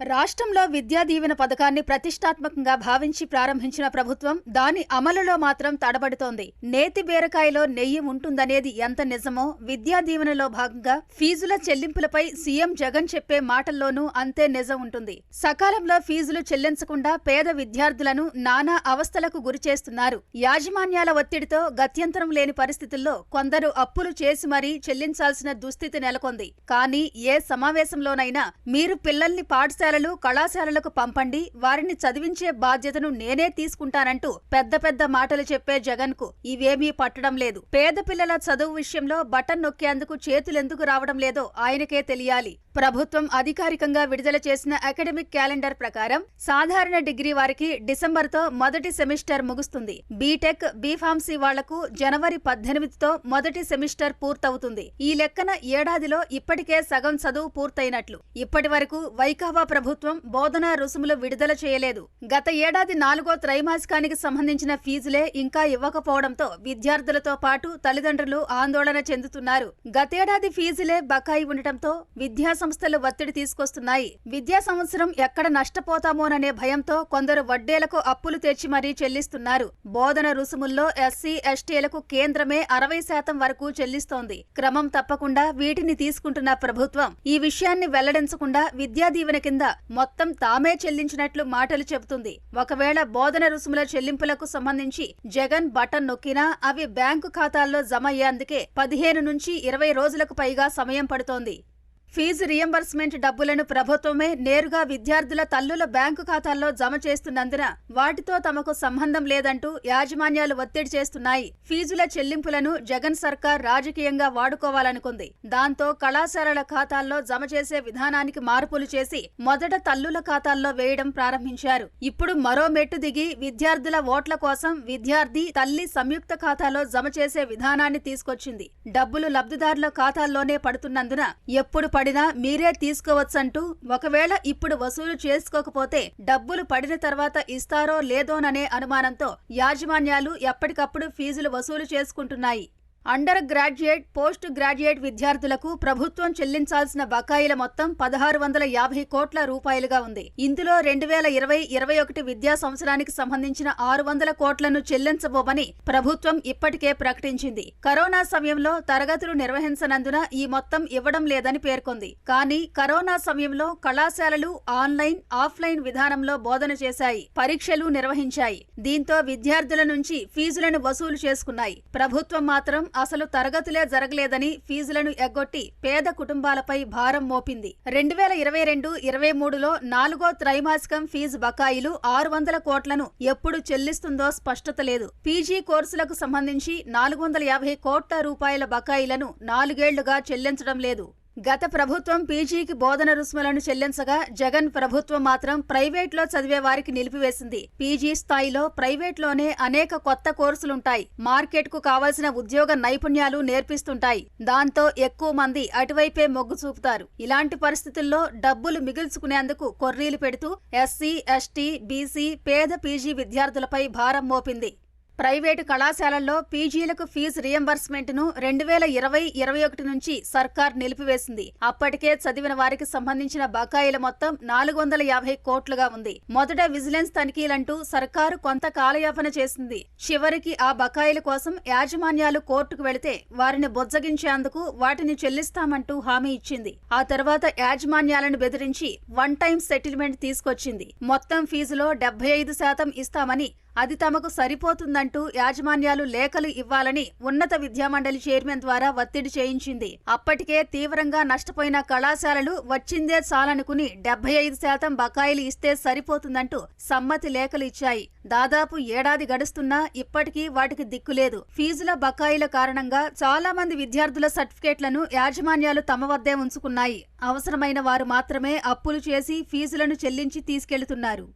రాష్ట్రంలో విద్యా దీవెన పథకాన్ని ప్రతిష్టాత్మకంగా భావించి ప్రారంభించిన ప్రభుత్వం దాని అమలులో మాత్రం తడబడుతోంది. నేతి బీరకాయలో నెయ్యి ఉంటుందనేది ఎంత నిజమో విద్యా దీవెనలో భాగంగా ఫీజుల చెల్లింపులపై సీఎం జగన్ చెప్పే మాటల్లోనూ అంతే నిజం ఉంటుంది. సకాలంలో ఫీజులు చెల్లించకుండా పేద విద్యార్థులను నానా అవస్థలకు గురిచేస్తున్నారు యాజమాన్యాల ఒత్తిడితో గత్యంతరం లేని పరిస్థితుల్లో కొందరు అప్పులు చేసి మరీ చెల్లించాల్సిన దుస్థితి నెలకొంది. కానీ ఏ సమావేశంలోనైనా మీరు పిల్లల్ని పాఠశాల పాఠశాలలు కళాశాలలకు పంపండి. వారిని చదివించే బాధ్యతను నేనే తీసుకుంటానంటూ పెద్ద పెద్ద మాటలు చెప్పే జగన్కు ఇవేమీ పట్టడం లేదు. పేద పిల్లల చదువు విషయంలో బటన్ నొక్కేందుకు చేతులెందుకు రావడం లేదో ఆయనకే తెలియాలి. ప్రభుత్వం అధికారికంగా విడుదల చేసిన అకాడమిక్ క్యాలెండర్ ప్రకారం సాధారణ డిగ్రీ వారికి డిసెంబర్తో మొదటి సెమిస్టర్ ముగుస్తుంది. బీటెక్ బీఫార్మసీ వాళ్ళకు జనవరి పద్దెనిమిదితో మొదటి సెమిస్టర్ పూర్తవుతుంది. ఈ లెక్కన ఏడాదిలో ఇప్పటికే సగం చదువు పూర్తయినట్లు. ఇప్పటి వరకు వైకావా ప్రభుత్వం బోధనా రుసుములు విడుదల చేయలేదు. గత ఏడాది నాలుగో త్రైమాసికానికి సంబంధించిన ఫీజులే ఇంకా ఇవ్వకపోవడంతో విద్యార్థులతో పాటు తల్లిదండ్రులు ఆందోళన చెందుతున్నారు. గతేడాది ఫీజులే బకాయి ఉండటంతో విద్యా సంస్థలు ఒత్తిడి తీసుకొస్తున్నాయి. విద్యా సంవత్సరం ఎక్కడ నష్టపోతామోననే భయంతో కొందరు వడ్డేలకు అప్పులు తెచ్చి మరీ చెల్లిస్తున్నారు. బోధన రుసుముల్లో ఎస్సీ ఎస్టీలకు కేంద్రమే అరవై శాతం వరకు చెల్లిస్తోంది. క్రమం తప్పకుండా వీటిని తీసుకుంటున్న ప్రభుత్వం ఈ విషయాన్ని వెల్లడించకుండా విద్యా దీవెన కింద మొత్తం తామే చెల్లించినట్లు మాటలు చెబుతుంది. ఒకవేళ బోధన రుసుముల చెల్లింపులకు సంబంధించి జగన్ బటన్ నొక్కినా అవి బ్యాంకు ఖాతాల్లో జమ అయ్యేందుకే పదిహేను నుంచి ఇరవై రోజులకు పైగా సమయం పడుతోంది. ఫీజు రియంబర్స్మెంట్ డబ్బులను ప్రభుత్వమే నేరుగా విద్యార్థుల తల్లుల బ్యాంకు ఖాతాల్లో జమ చేస్తున్నందున వాటితో తమకు సంబంధం లేదంటూ యాజమాన్యాలు ఒత్తిడి చేస్తున్నాయి. ఫీజుల చెల్లింపులను జగన్ సర్కార్ రాజకీయంగా వాడుకోవాలనుకుంది. దాంతో కళాశాలల ఖాతాల్లో జమ చేసే విధానానికి మార్పులు చేసి మొదట తల్లుల ఖాతాల్లో వేయడం ప్రారంభించారు. ఇప్పుడు మరో మెట్టు దిగి విద్యార్థుల ఓట్ల కోసం విద్యార్థి తల్లి సంయుక్త ఖాతాలో జమ చేసే విధానాన్ని తీసుకొచ్చింది. డబ్బులు లబ్ధిదారుల ఖాతాల్లోనే పడుతున్నందున ఎప్పుడు పడినా మీరే తీసుకోవచ్చంటూ ఒకవేళ ఇప్పుడు వసూలు చేసుకోకపోతే డబ్బులు పడిన తర్వాత ఇస్తారో లేదోననే అనుమానంతో యాజమాన్యాలు ఎప్పటికప్పుడు ఫీజులు వసూలు చేసుకుంటున్నాయి. అండర్ గ్రాడ్యుయేట్ పోస్ట్ గ్రాడ్యుయేట్ విద్యార్థులకు ప్రభుత్వం చెల్లించాల్సిన బకాయిల మొత్తం పదహారు వందల యాభై కోట్ల రూపాయలుగా ఉంది. ఇందులో రెండు వేల ఇరవై ఇరవై ఒకటి విద్యా సంవత్సరానికి సంబంధించిన ఆరు వందల కోట్లను చెల్లించబోమని ప్రభుత్వం ఇప్పటికే ప్రకటించింది. కరోనా సమయంలో తరగతులు నిర్వహించనందున ఈ మొత్తం ఇవ్వడం లేదని పేర్కొంది. కానీ కరోనా సమయంలో కళాశాలలు ఆన్లైన్ ఆఫ్లైన్ విధానంలో బోధన చేశాయి పరీక్షలు నిర్వహించాయి. దీంతో విద్యార్థుల నుంచి ఫీజులను వసూలు చేసుకున్నాయి. ప్రభుత్వం మాత్రం అసలు తరగతులే జరగలేదని ఫీజులను ఎగ్గొట్టి పేద కుటుంబాలపై భారం మోపింది. రెండు వేల ఇరవై రెండు ఇరవై మూడులో నాలుగో త్రైమాసికం ఫీజు బకాయిలు ఆరు వందల కోట్లను ఎప్పుడు చెల్లిస్తుందో స్పష్టత లేదు. పీజీ కోర్సులకు సంబంధించి నాలుగు వందల యాభై కోట్ల రూపాయల బకాయిలను నాలుగేళ్ళుగా చెల్లించడం లేదు. గత ప్రభుత్వం పీజీకి బోధన రుసుములను చెల్లించగా జగన్ ప్రభుత్వం మాత్రం ప్రైవేట్లో చదివే వారికి నిలిపివేసింది. పీజీ స్థాయిలో ప్రైవేట్లోనే అనేక కొత్త కోర్సులుంటాయి. మార్కెట్కు కావలసిన ఉద్యోగ నైపుణ్యాలు నేర్పిస్తుంటాయి. దాంతో ఎక్కువ మంది అటువైపే మొగ్గు చూపుతారు. ఇలాంటి పరిస్థితుల్లో డబ్బులు మిగుల్చుకునేందుకు కొర్రీలు పెడుతూ ఎస్సీ ఎస్టీ బీసీ పేద పీజీ విద్యార్థులపై భారం మోపింది. ప్రైవేటు కళాశాలల్లో పీజీలకు ఫీజు రియంబర్స్మెంట్ను రెండు వేల ఇరవై ఇరవై ఒకటి నుంచి సర్కార్ నిలిపివేసింది. అప్పటికే చదివిన వారికి సంబంధించిన బకాయిల మొత్తం నాలుగు వందల యాభై కోట్లుగా ఉంది. మొదట విజిలెన్స్ తనిఖీలంటూ సర్కారు కొంత కాలయాపన చేసింది. చివరికి ఆ బకాయిల కోసం యాజమాన్యాలు కోర్టుకు వెళితే వారిని బొజ్జగించేందుకు వాటిని చెల్లిస్తామంటూ హామీ ఇచ్చింది. ఆ తర్వాత యాజమాన్యాలను బెదిరించి వన్ టైం సెటిల్మెంట్ తీసుకొచ్చింది. మొత్తం ఫీజులో డెబ్బై ఐదు శాతం ఇస్తామని అది తమకు సరిపోతుందంటూ యాజమాన్యాలు లేఖలు ఇవ్వాలని ఉన్నత విద్యామండలి చైర్మన్ ద్వారా ఒత్తిడి చేయించింది. అప్పటికే తీవ్రంగా నష్టపోయిన కళాశాలలు వచ్చిందే చాలనుకుని డెబ్బై ఐదు శాతం బకాయిలు ఇస్తే సరిపోతుందంటూ సమ్మతి లేఖలు ఇచ్చాయి. దాదాపు ఏడాది గడుస్తున్నా ఇప్పటికీ వాటికి దిక్కులేదు ఫీజుల బకాయిల కారణంగా చాలా మంది విద్యార్థుల సర్టిఫికేట్లను యాజమాన్యాలు తమ వద్దే ఉంచుకున్నాయి. అవసరమైన వారు మాత్రమే అప్పులు చేసి ఫీజులను చెల్లించి తీసుకెళ్తున్నారు.